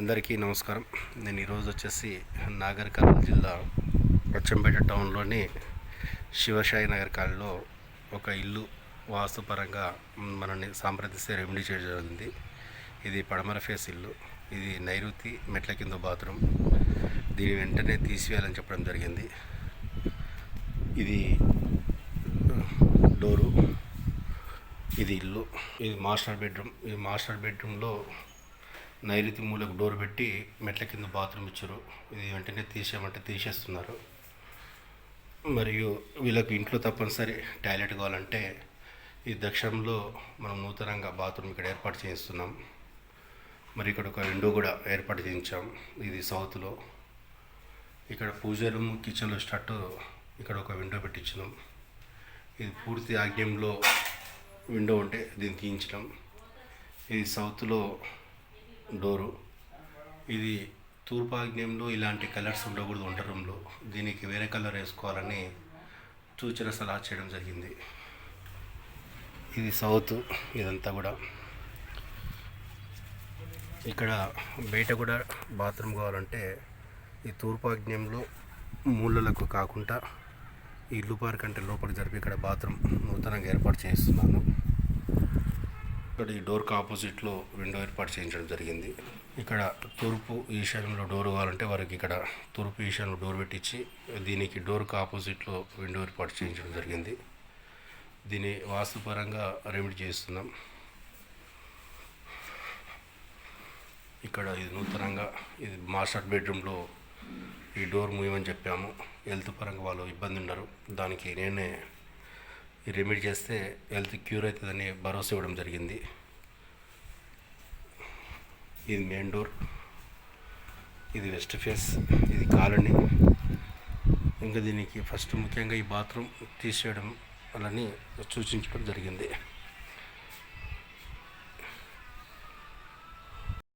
అందరికీ నమస్కారం. నేను ఈరోజు వచ్చేసి నాగర్ కర్నూలు జిల్లా అచ్చంపేట టౌన్లోని శివశాయి నగర్ కాలనీలో ఒక ఇల్లు వాస్తుపరంగా మనల్ని సాంప్రదిస్తే రెమెడీ చేయడం జరిగింది. ఇది పడమర ఫేస్ ఇల్లు. ఇది నైరుతి మెట్ల కింద బాత్రూమ్. దీని వెంటనే తీసివేయాలని చెప్పడం జరిగింది. ఇది డోరు. ఇది ఇల్లు. ఇది మాస్టర్ బెడ్రూమ్. ఈ మాస్టర్ బెడ్రూమ్లో నైరుతి మూలకు డోర్ పెట్టి మెట్ల కింద బాత్రూమ్ ఇచ్చారు. ఇది వెంటనే తీసేయమంటే తీసేస్తున్నారు. మరియు వీళ్ళకి ఇంట్లో తప్పనిసరి టాయిలెట్ కావాలంటే ఈ దక్షిణంలో మనం నూతనంగా బాత్రూమ్ ఇక్కడ ఏర్పాటు చేయిస్తున్నాం. మరి ఇక్కడ ఒక విండో కూడా ఏర్పాటు చేయించాం. ఇది సౌత్లో. ఇక్కడ పూజ రూమ్ కిచెన్లో స్టార్ట్ ఇక్కడ ఒక విండో పెట్టించినాం. ఇది పూర్తి ఆగ్నేయంలో విండో ఉంటే దీన్ని తీయించడం. ఇది సౌత్లో డోరు. ఇది తూర్పాగ్నేయంలో ఇలాంటి కలర్స్ ఉండకూడదు వంట రూమ్లో. దీనికి వేరే కలర్ వేసుకోవాలని సూచన సలహా చేయడం జరిగింది. ఇది సౌత్ ఇదంతా కూడా. ఇక్కడ బయట కూడా బాత్రూమ్ కావాలంటే ఈ తూర్పాగ్నేయంలో మూలలకు కాకుండా ఈ ఇల్లు పార్క్ అంటే లోపలికి జరిపి ఇక్కడ బాత్రూమ్ నూతనంగా ఏర్పాటు చేస్తున్నాను. ఇక్కడ ఈ డోర్కి ఆపోజిట్లో విండో ఏర్పాటు చేయించడం జరిగింది. ఇక్కడ తూర్పు ఈశాన్యంలో డోర్ కావాలంటే వారికి ఇక్కడ తూర్పు ఈశాన్యంలో డోర్ పెట్టించి దీనికి డోర్కి ఆపోజిట్లో విండో ఏర్పాటు చేయించడం జరిగింది. దీన్ని వాస్తుపరంగా రెమెడీ చేస్తున్నాం ఇక్కడ ఇది నూతనంగా ఇది మాస్టర్ బెడ్రూమ్లో ఈ డోర్ మూయమని చెప్పాము. హెల్త్ పరంగా వాళ్ళు ఇబ్బంది ఉన్నారు. దానికి నేనే ఈ రెమెడీ చేస్తే హెల్త్ క్యూర్ అవుతుందని భరోసా ఇవ్వడం జరిగింది. ఇది మెయిన్ డోర్ ఇది వెస్ట్ ఫేస్ ఇది కాలనీ. ఇంకా దీనికి ఫస్ట్ ముఖ్యంగా ఈ బాత్రూమ్ తీసేయడం వలని సూచించడం జరిగింది.